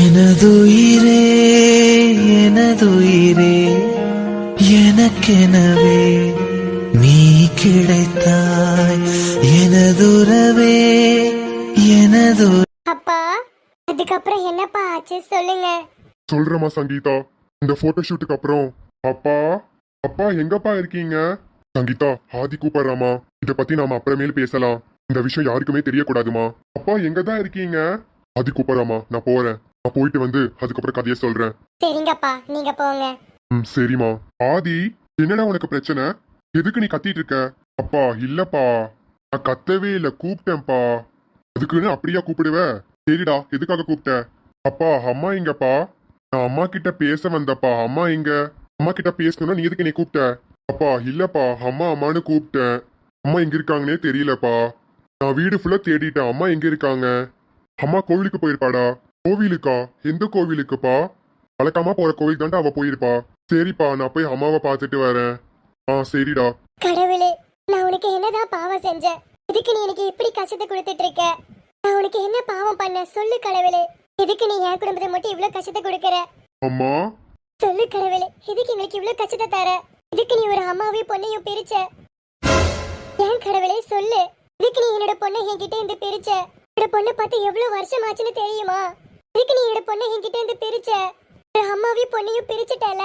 எனதுயிரே எனதுயிரே எனக்கெனவே நீ கிடைத்தாய். எனதுறவே எனது அப்பா அதுக்கப்புறம் என்னப்பா ஆச்சு? சொல்லுங்க. சொல்றேம்மா சங்கீதா. இந்த போட்டோ ஷூட்டுக்கு அப்புறம் அப்பா அப்பா எங்கப்பா இருக்கீங்க? சங்கீதா ஆதி கூப்பிடுறாமா இத பத்தி நாம அப்புறமேல் பேசலாம். இந்த விஷயம் யாருக்குமே தெரியக்கூடாதுமா அப்பா எங்க தான் இருக்கீங்க? ஆதி கூப்பிடுறாமா நான் போறேன். நான் போயிட்டு வந்து அதுக்கப்புறம் கதையை சொல்றேன். சரிங்கப்பா நீங்க போங்க. ம் சரிம்மா. ஆதி என்னடா உனக்கு பிரச்சனை? எதுக்கு நீ கத்திட்டு இருக்க? அப்பா இல்லப்பா. நான் கத்தவே இல்ல கூப்பிட்டேன்ப்பா. அதுக்குன்னு அப்படியா கூப்பிடுவ? சரிடா எதுக்காக கூப்பிட்ட? அப்பா அம்மா எங்கப்பா? நான் அம்மா கிட்ட பேச வந்தப்பா அம்மா எங்க? அம்மா கிட்ட பேசணும்னா நீ எதுக்கு நீ கூப்பிட்ட? அப்பா இல்லப்பா அம்மா அம்மான்னு கூப்பிட்டேன். அம்மா எங்க இருக்காங்கன்னே தெரியலப்பா. நான் வீடு ஃபுல்லா தேடிட்டேன் அம்மா எங்க இருக்காங்க? அம்மா கோவிலுக்கு போயிருப்பாடா. கோவிலுக்கா? எந்த கோவிலுக்குப்பா? வழக்கமா போற கோவில் தாண்டா அவ போயிருப்பா. சரிப்பா நான் போய் அம்மாவை பார்த்துட்டு வரேன். ஆ சரிடா. கடவுளே நான் உனக்கு என்னதான் பாவம் செஞ்சேன் எதுக்கு நீ எனக்கு இப்படி கஷ்டத்தை கொடுத்துட்டு இருக்க? நான் உனக்கு என்ன பாவம் பண்ண? சொல்லு கடவுளே. எதுக்கு நீ என் குடும்பத்தை மட்டும் இவ்வளவு கஷ்டத்தை கொடுக்கற? அம்மா? சொல்லு கடவுளே எதுக்கு எங்களுக்கு இவ்வளவு கஷ்டத்தை தர? எதுக்கு நீ ஒரு அம்மாவையும் பொண்ணையும் பிரிச்ச? ஏன் கடவுளே சொல்லு. எதுக்கு நீ என்னோட பொண்ணை என்கிட்ட இருந்து பிரிச்ச? என்னோட பொண்ணை பார்த்து எவ்வளவு வருஷம் ஆச்சுன்னு தெரியுமா? எதுக்கு நீ என்னோட பொண்ணை என்கிட்ட இருந்து பிரிச்ச? அம்மாவையும் பொண்ணையும் பிரிச்சுட்டல.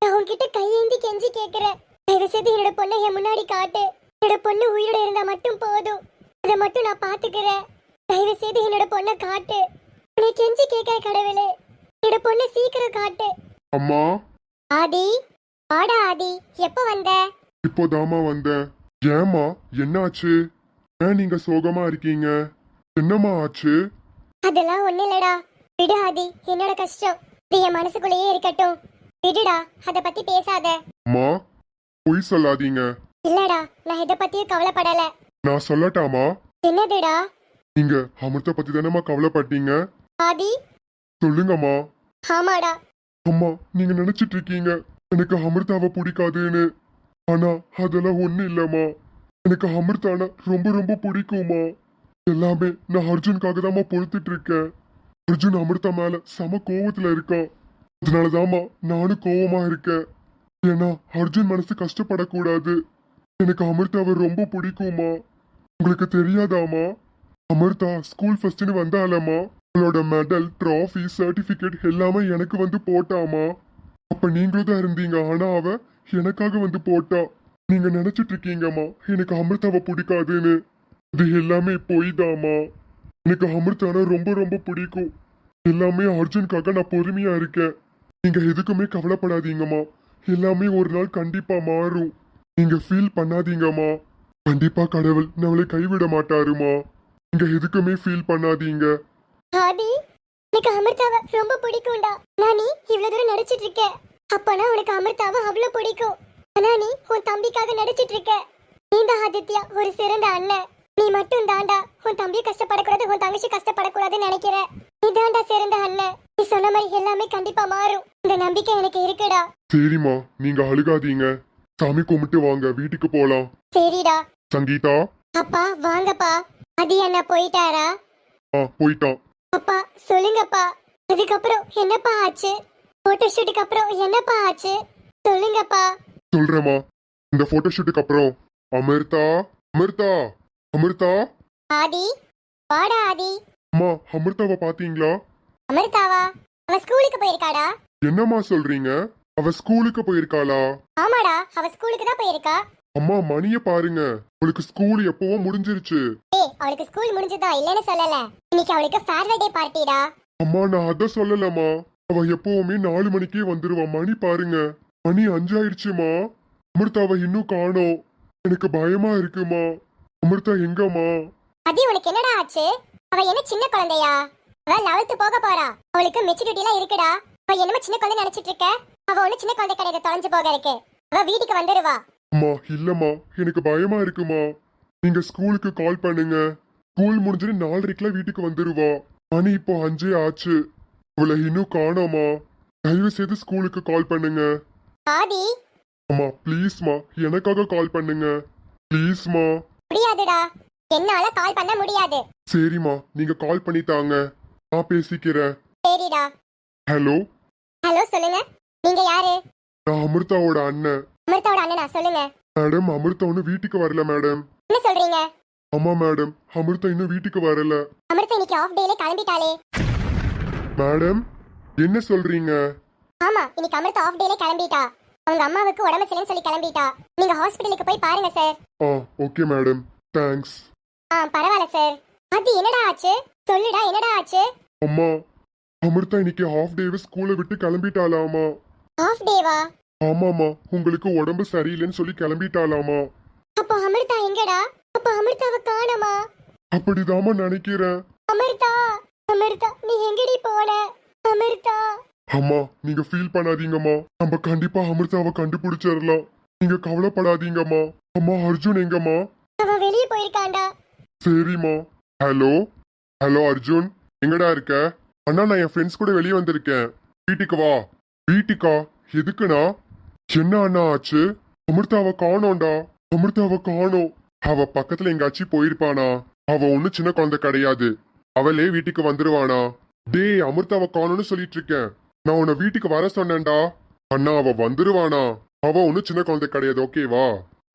நான் உன்கிட்ட கையேந்தி கெஞ்சி கேக்குறேன் தயவு செய்து என்னோட பொண்ணை என் முன்னாடி காட்டு. என்னோட பொண்ணு உயிரோட இருந்தா மட்டும் போதும். அதை மட்டும் நான் பாத்துக்கிறேன். தயவு செய்து என்னோட பொண்ணை காட்டு. உன்னை கெஞ்சி கேட்கிற கடவுளே. என்னோட பொண்ணை சீக்கிரம் காட்டு. அம்மா. ஆதி வாடா ஆதி. எப்போ வந்த? இப்போதாம்மா வந்தேன் ஏம்மா என்ன ஆச்சு ஏன் நீங்க சோகமா இருக்கீங்க? என்னம்மா ஆச்சு? அதெல்லாம் ஒண்ணு இல்லடா. விடு ஆதி. என்னோட கஷ்டம். இது என் மனசுக்குள்ளேயே இருக்கட்டும். விடுடா. அத பத்தி பேசாத. அம்மா பொய் சொல்லாதீங்க. இல்லடா. நான் இத பத்தியும் கவலைப்படல. நான் சொல்லட்டாமா? என்னதுடா? நீங்க அமிர்த பத்தி தானேம்மா கவலைப்பட்டீங்க? ஆதி? சொல்லுங்கம்மா. ஆமாடா. அம்மா நீங்க நினைச்சிட்டு இருக்கீங்க. எனக்கு அமிர்தாவை பிடிக்காதுன்னு. ஆனா அதெல்லாம் ஒண்ணு இல்லம்மா. எனக்கு அமிர்தானா ரொம்ப ரொம்ப பிடிக்குமா எல்லாமே நான் அர்ஜுனுக்காக தாமா பொறுத்துட்டு இருக்கேன் அர்ஜுன் அமிர்தா மேல செம கோவத்துல இருக்கா. அதனாலதாம்மா நானும் கோவமா இருக்கேன். ஏன்னா அர்ஜுன் மனசு கஷ்டப்படக்கூடாது. எனக்கு அமிர்தாவை ரொம்ப பிடிக்குமா உங்களுக்கு தெரியாதாமா அமிர்தா ஸ்கூல் ஃபர்ஸ்ட்னு வந்தாலம்மா அவளோட மெடல் ட்ராஃபி சர்டிஃபிகேட் எல்லாமே எனக்கு வந்து போட்டாமா அப்ப நீங்களும் தான் இருந்தீங்க ஆனா அவ எனக்காக வந்து போட்டா. நீங்க நினைச்சிட்டு இருக்கீங்கம்மா எனக்கு அமிர்தாவை பிடிக்காதுன்னு. இது எல்லாமே போய்தாமா எனக்கு அமிர்தானா ரொம்ப ரொம்ப பிடிக்கும். எல்லாமே அர்ஜுனுக்காக நான் பொறுமையா இருக்கேன். நீங்க எதுக்குமே கவலைப்படாதீங்கம்மா. எல்லாமே ஒரு நாள் கண்டிப்பா மாறும். நீங்க ஃபீல் பண்ணாதீங்கம்மா. கண்டிப்பா கடவுள் நம்மளை கைவிட மாட்டாருமா. நீங்க எதுக்குமே ஃபீல் பண்ணாதீங்க. ஆதி எனக்கு அமிர்தாவை ரொம்ப பிடிக்கும்டா. நான் நீ இவ்வளவு தூரம் நடிச்சிட்டு இருக்க. அப்பனா உனக்கு அமிர்தாவை அவ்வளவு பிடிக்கும். ஆனா நீ உன் தம்பிக்காக நடிச்சிட்டு இருக்க. நீந்த ஆதித்யா ஒரு சிறந்த அண்ணன். நீ மட்டும் தாண்டா. உன் தம்பி கஷ்டப்படக்கூடாது உன் தங்கச்சி கஷ்டப்படக்கூடாதுன்னு நினைக்கிற. நீ தாண்டா சிறந்த அண்ணன். நீ சொன்ன மாதிரி எல்லாமே கண்டிப்பா மாறும். இந்த நம்பிக்கை எனக்கு இருக்குடா. சரிம்மா நீங்க அழுகாதீங்க. சாமி கும்பிட்டு வாங்க வீட்டுக்கு போலாம். சரிடா. சங்கீதா? அப்பா வாங்கப்பா. அதி அண்ணா போயிட்டாரா? ஆ போயிட்டான். அப்பா சொல்லுங்கப்பா. அதுக்கப்புறம் என்னப்பா ஆச்சு? போட்டோ ஷூட்டுக்கு அப்புறம் என்னப்பா ஆச்சு? சொல்லுங்கப்பா. சொல்றேம்மா. இந்த போட்டோ ஷூட்டுக்கு அப்புறம் அமிர்தா? அமிர்தா? அமிர்தா? ஆதி வாடா ஆதி. அம்மா அமிர்தாவை பாத்தீங்களா? அமிர்தாவா? அவ ஸ்கூலுக்கு போயிருக்காடா? என்னம்மா சொல்றீங்க? அவ ஸ்கூலுக்கு போயிருக்காளா? ஆமாடா அவ ஸ்கூலுக்கு தான் போயிருக்கா. அம்மா மணிய பாருங்க. அவளுக்கு ஸ்கூல் எப்பவோ முடிஞ்சிருச்சு. ஏய் அவளுக்கு ஸ்கூல் முடிஞ்சதா? இல்லைன்னு சொல்லல. இன்னைக்கு அவளுக்கு ஃபேர்வெல் டே. பார்ட்டிடா அம்மா நான் அத சொல்லலம்மா. அவ எப்பவுமே நாலு மணிக்கே வந்துருவா. மணி பாருங்க. மணி அஞ்சாயிடுச்சுமா அமிர்தாவை இன்னும் காணோம். எனக்கு பயமா இருக்குமா? அமிர்தா எங்கம்மா? அதி உனக்கு என்னடா ஆச்சு? அவ என்ன சின்ன குழந்தையா? அவ லெவல்த் போக போறா. அவளுக்கு மெச்சூரிட்டி எல்லாம் இருக்குடா. அவ என்னமோ சின்ன குழந்தை நினைச்சிட்டு இருக்க. அவ ஒண்ணு சின்ன குழந்தை கிடையாது தொலைஞ்சு போக இருக்கு அவ வீட்டுக்கு வந்துருவா. அம்மா இல்லம்மா. எனக்கு பயமா இருக்குமா? நீங்க ஸ்கூலுக்கு கால் பண்ணுங்க. ஸ்கூல் முடிஞ்சிட்டு நாலரைக்குலாம் வீட்டுக்கு வந்துருவா. மணி இப்போ அஞ்சே ஆச்சு. அவளை இன்னும் காணோமா? தயவு செய்து ஸ்கூலுக்கு கால் பண்ணுங்க. ஆதி. அம்மா ப்ளீஸ்மா எனக்காக கால் பண்ணுங்க. ப்ளீஸ்மா முடியாதுடா என்னால கால் பண்ண முடியாது. சரிம்மா நீங்க கால் பண்ணி தாங்க நான் பேசிக்கிறேன் ஹலோ? ஹலோ சொல்லுங்க. நீங்க யாரு? நான் அமிர்தாவோட அண்ணன். அமிர்தாவோட அண்ணனா? சொல்லுங்க. மேடம் அமிர்தா ஒன்றும் வீட்டுக்கு வரல மேடம். என்ன சொல்றீங்க? ஆமா மேடம். அமிர்தா இன்னும் வீட்டுக்கு வரல. அமிர்தா இன்னைக்கு ஆஃப் டேல கிளம்பிட்டாளே. மேடம் என்ன சொல்றீங்க? ஆமா இன்னைக்கு அமிர்தா ஆஃப் டேல கிளம்பிட்டா. அவங்க அம்மாவுக்கு உடம்பு சரியில்லைன்னு சொல்லி கிளம்பிட்டா. நீங்க ஹாஸ்பிட்டலுக்கு போய் பாருங்க சார் ஆ ஓகே மேடம் தேங்க்ஸ் ஆ பரவாயில்ல சார் அது என்னடா ஆச்சு? சொல்லுடா என்னடா ஆச்சு? அம்மா அமிர்தா இன்னைக்கு ஹாஃப் டேவே ஸ்கூலை விட்டு கிளம்பிட்டாளாமா? ஆஃப் டேவா ஆமாமா உங்களுக்கு உடம்பு சரியில்லைன்னு சொல்லி கிளம்பிட்டாளாமா? அப்போ அமிர்தா எங்கடா? அப்போ அமிர்தாவை காணோமா? அப்படிதாம்மா நினைக்கிறேன். அமிர்தா அமிர்தா நீ எங்கடி போன? அமிர்தா. அம்மா நீங்க ஃபீல் பண்ணாதீங்கம்மா. நம்ம கண்டிப்பா அமிர்தாவை கண்டுபிடிச்சிடலாம். நீங்க கவலைப்படாதீங்கம்மா. அம்மா அர்ஜுன் எங்கம்மா? அவன் வெளியே போயிருக்கான்டா. சரிம்மா. ஹலோ? ஹலோ அர்ஜுன். எங்கடா இருக்க? அண்ணா நான் என் ஃப்ரெண்ட்ஸ் கூட வெளியே வந்திருக்கேன். வீட்டுக்கு வா. வீட்டுக்கா? எதுக்குண்ணா? என்ன அண்ணா ஆச்சு? அமிர்தாவை காணோம்டா. அமிர்தாவை காணோம். அவ பக்கத்துல எங்காச்சும் போயிருப்பானா? அவ ஒன்னும் சின்ன குழந்தை கிடையாது. அவளே வீட்டுக்கு வந்துருவானா? டேய் அமிர்தாவை காணோம்னு சொல்லிட்டு இருக்கேன். நான் உன்னை வீட்டுக்கு வர சொன்னேன்டா. அண்ணா அவ வந்துருவானா? அவ ஒன்னும் சின்ன குழந்தை கிடையாது ஓகேவா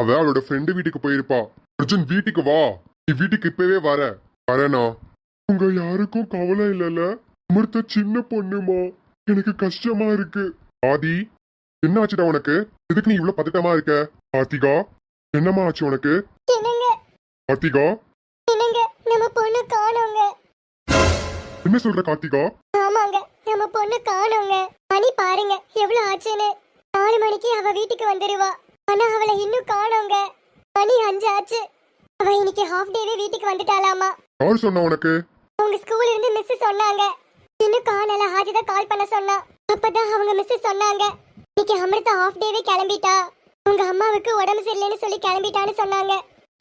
அவ அவளோட ஃப்ரெண்டு வீட்டுக்கு போயிருப்பா. அர்ஜுன் வீட்டுக்கு வா. நீ வீட்டுக்கு இப்பவே வர. வரேனா? உங்க யாருக்கும் கவலை இல்லைல்ல? அமிர்தா சின்ன பொண்ணுமா? எனக்கு கஷ்டமா இருக்கு. ஆதி என்ன ஆச்சுடா உனக்கு? எதுக்கு நீ இவ்வளவு பதட்டமா இருக்க? கார்த்திகா என்னம்மா ஆச்சு உனக்கு? கார்த்திகா நம்ம பொண்ணு காணோங்க. என்ன சொல்ற கார்த்திகா? நம்ம பொண்ணு காணோங்க. மணி பாருங்க எவ்வளவு ஆச்சுன்னு. நாலு மணிக்கு அவ வீட்டுக்கு வந்துருவா. ஆனா அவளை இன்னும் காணோங்க. மணி அஞ்சு ஆச்சு அவ இன்னைக்கு ஹாஃப் டேவே வீட்டுக்கு வந்துட்டாளாமா. யார் சொன்னா உனக்கு? அவங்க ஸ்கூல்ல இருந்து மிஸ் சொன்னாங்க. இன்னும் காணல ஆதிதான் கால் பண்ண சொன்னா. அப்பதான் அவங்க மிஸ் சொன்னாங்க. இன்னைக்கு அமிர்தா ஹாஃப் டேவே கிளம்பிட்டா. உங்க அம்மாவுக்கு உடம்பு சரியில்லைன்னு சொல்லி கிளம்பிட்டான்னு சொன்னாங்க.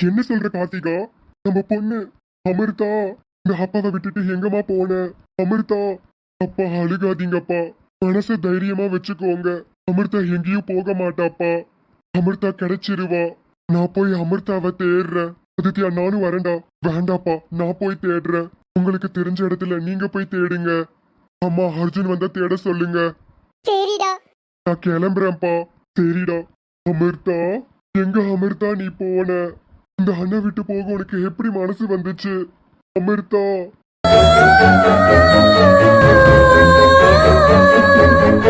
என்ன சொல்ற கார்த்திகா? நம்ம பொண்ணு அமிர்தா இந்த அப்பாவை விட்டுட்டு எங்கம்மா போன? அமிர்தா அப்பா அழுகாதீங்கப்பா. மனச தைரியமா வச்சுக்கோங்க. அமிர்தா எங்கேயும் போக மாட்டாப்பா. அமிர்தா கிடைச்சிருவா. நான் போய் அமிர்தாவை தேடுறேன். அதித்யா நானும் வரேன்டா. வேண்டாப்பா நான் போய் தேடுறேன். உங்களுக்கு தெரிஞ்ச இடத்துல நீங்க போய் தேடுங்க. அம்மா அர்ஜுன் வந்தா தேட சொல்லுங்க. சரிடா. நான் கிளம்புறேன்ப்பா. சரிடா. அமிர்தா எங்க அமிர்தா நீ போன? இந்த அண்ணன் விட்டு போக உனக்கு எப்படி மனசு வந்துச்சு? அமிர்தா. Ah,